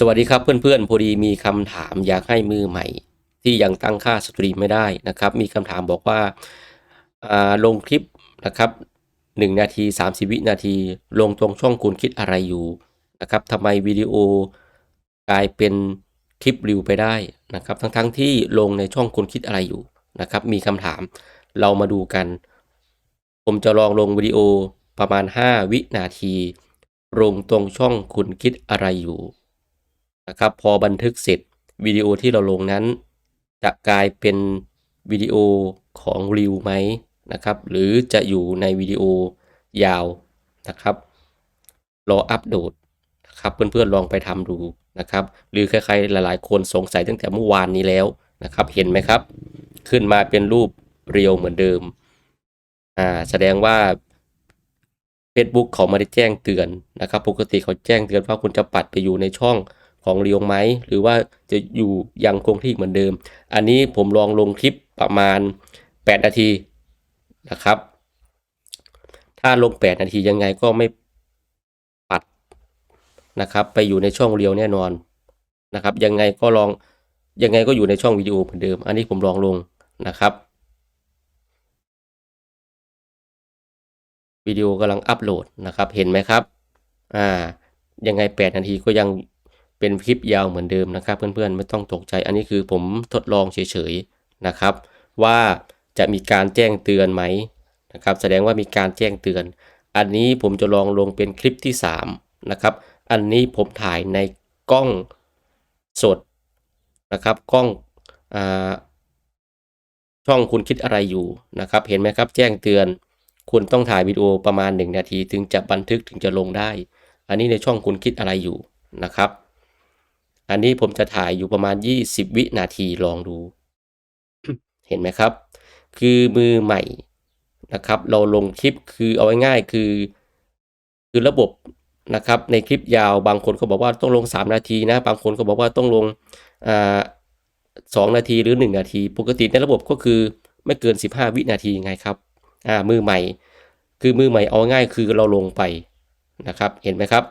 สวัสดีครับเพื่อนๆพอดีมีคำถามอยากให้มือใหม่ ที่ยังตั้งค่าสตรีมไม่ได้นะครับ มีคำถามบอกว่าาลงคลิปนะครับ1นาที 30 วินาที ลงตรงช่องคุณคิดอะไรอยู่นะครับทำไมวิดีโอกลายเป็นคลิปรีวไปได้นะครับทั้งๆที่ลงในช่องคุณคิดอะไรอยู่นะครับ มีคำถามเรามาดูกัน ผมจะลองลงวิดีโอประมาณ 5 วินาที ลงตรงช่องคุณคิดอะไรอยู่ นะครับ พอบันทึกเสร็จวิดีโอที่เราลงนั้น จะกลายเป็นวิดีโอของรีวไหมนะครับ หรือจะอยู่ในวิดีโอยาวนะครับ รออัปโหลดนะครับเพื่อนๆลองไปทำดูนะครับ หรือใครๆหลายๆ คนสงสัยตั้งแต่เมื่อวานนี้แล้วนะครับ เห็นไหมครับ ขึ้นมาเป็นรูปเรียวเหมือนเดิมอ่าแสดงว่า Facebook เขาไม่ได้แจ้งเตือนนะครับ ปกติเขาแจ้งเตือนว่าคุณจะปัดไปอยู่ในช่อง ของเรียวไหม หรือว่าจะอยู่ยังคงที่เหมือนเดิม อันนี้ผมลองลงคลิปประมาณ 8 นาทีนะครับ ถ้าลง 8 นาทียังไงก็ไม่ปัดนะครับ ไปอยู่ในช่องเรียวแน่นอนนะครับ ยังไงก็ลองยังไงก็อยู่ในช่องวิดีโอเหมือนเดิม อันนี้ผมลองลงนะครับวิดีโอกำลังอัปโหลดนะครับ เห็นไหมครับ อ่า ยังไง 8 นาทีก็ยัง เป็นคลิปยาวเหมือนเดิมนะครับเพื่อนๆไม่ต้องตกใจอันนี้คือผมทดลองเฉยๆนะครับ ว่าจะมีการแจ้งเตือนไหมนะครับแสดงว่ามีการแจ้งเตือน อันนี้ผมจะลองลงเป็นคลิปที่3นะครับอันนี้ผมถ่ายในกล้องสดนะครับกล้องอ่าช่องคุณคิดอะไรอยู่นะครับ เห็นไหมครับ แจ้งเตือน คุณต้องถ่ายวิดีโอประมาณ 1 นาที ถึงจะบันทึกถึงจะลงได้ อันนี้ในช่องคุณคิดอะไรอยู่นะครับ อันนี้ผมจะถ่ายอยู่ประมาณ 20 วินาทีลองดู เห็นไหมครับ คือมือใหม่นะครับ เราลงคลิปคือเอาง่ายๆคือ คือระบบนะครับ ในคลิปยาวบางคนก็บอกว่าต้องลง 3 นาทีนะ บางคนก็บอกว่าต้องลงอ่าสองนาทีหรือ 1 นาที ปกติในระบบก็คือไม่เกิน 15 วินาทีไงครับอ่ามือใหม่ คือมือใหม่เอาง่ายคือเราลงไปนะครับ เห็นไหมครับ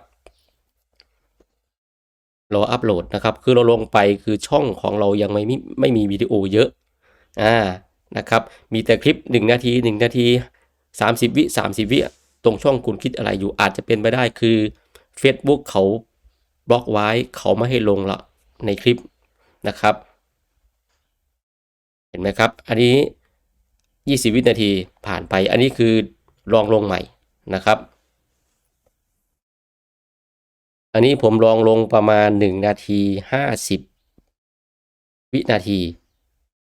เรออัปโหลดนะครับ คือเราลงไปคือช่องของเรายังไม่มีไม่มีวิดีโอเยอะอ่านะครับ มีแต่คลิป 1 นาที 1 นาที 30 วิ 30 วิ ตรงช่องคุณคิดอะไรอยู่อาจจะเป็นไปได้คือ Facebook เขาบล็อกไว้เขาไม่ให้ลงละในคลิปนะครับ เห็นไหมครับ อันนี้ 20 วินาทีผ่านไป อันนี้คือลองลงใหม่นะครับ อันนี้ผมลองลงประมาณ 1 นาที 50 วินาที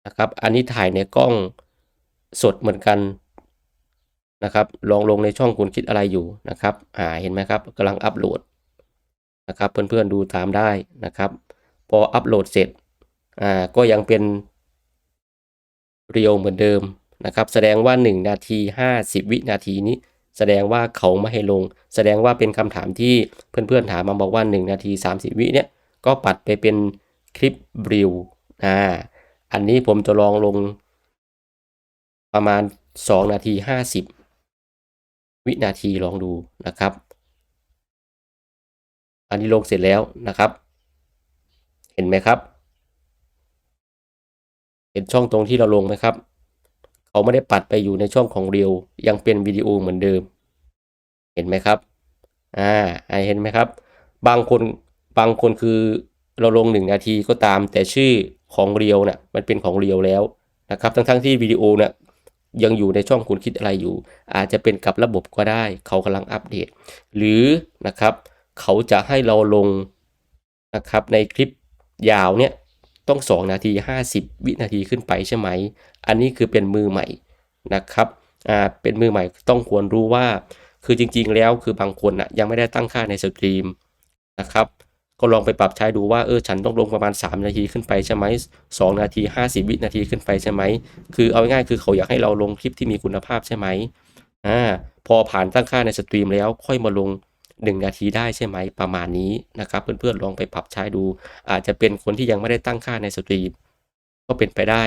นะครับ อันนี้ถ่ายในกล้องสดเหมือนกันนะครับ ลองลงในช่องคุณคิดอะไรอยู่นะครับอ่าเห็นไหมครับกำลังอัปโหลดนะครับ เพื่อนๆดูตามได้นะครับ พออัปโหลดเสร็จอ่าก็ยังเป็นเรียวเหมือนเดิมนะครับ แสดงว่า 1 นาที 50 วินาทีนี้ แสดงว่าเขาไม่ให้ลง แสดงว่าเป็นคำถามที่เพื่อนๆถามมาบอกว่า 1 นาที 30 วิเนี่ยก็ปัดไปเป็นคลิปรีวอ่าอันนี้ผมจะลองลง ประมาณ 2 นาที 50 วินาทีลองดูนะครับ อันนี้ลงเสร็จแล้วนะครับ เห็นไหมครับ เห็นช่องตรงที่เราลงไหมครับ เขาไม่ได้ปัดไปอยู่ในช่องของเรียวยังเป็นวิดีโอเหมือนเดิม เห็นไหมครับ อ่าเห็นไหมครับ บางคนบางคนคือเราลงหนึ่งนาทีก็ตาม แต่ชื่อของเรียวเนี่ยมันเป็นของเรียวแล้วนะครับทั้งๆทที่วิดีโอเนี่ยยังอยู่ในช่องคุณคิดอะไรอยู่ อาจจะเป็นกับระบบก็ได้ เขากำลังอัปเดต หรือนะครับ เขาจะให้เราลงนะครับในคลิปยาวเนี่ย ต้อง 2 นาที 50 วินาทีขึ้นไปใช่ไหม อันนี้คือเป็นมือใหม่นะครับ อ่า เป็นมือใหม่ต้องควรรู้ว่า คือจริงๆแล้วคือบางคนนะยังไม่ได้ตั้งค่าในสตรีมนะครับ ก็ลองไปปรับใช้ดูว่า เออ ฉันต้องลงประมาณ 3 นาทีขึ้นไปใช่ไหม2นาที 50 วินาทีขึ้นไปใช่ไหม คือเอาง่ายๆคือเขาอยากให้เราลงคลิปที่มีคุณภาพใช่ไหมอ่า พอผ่านตั้งค่าในสตรีมแล้วค่อยมาลง 1 นาทีได้ใช่ไหมประมาณนี้นะครับเพื่อนๆลองไปปรับใช้ดู อาจจะเป็นคนที่ยังไม่ได้ตั้งค่าในสตรีมก็เป็นไปได้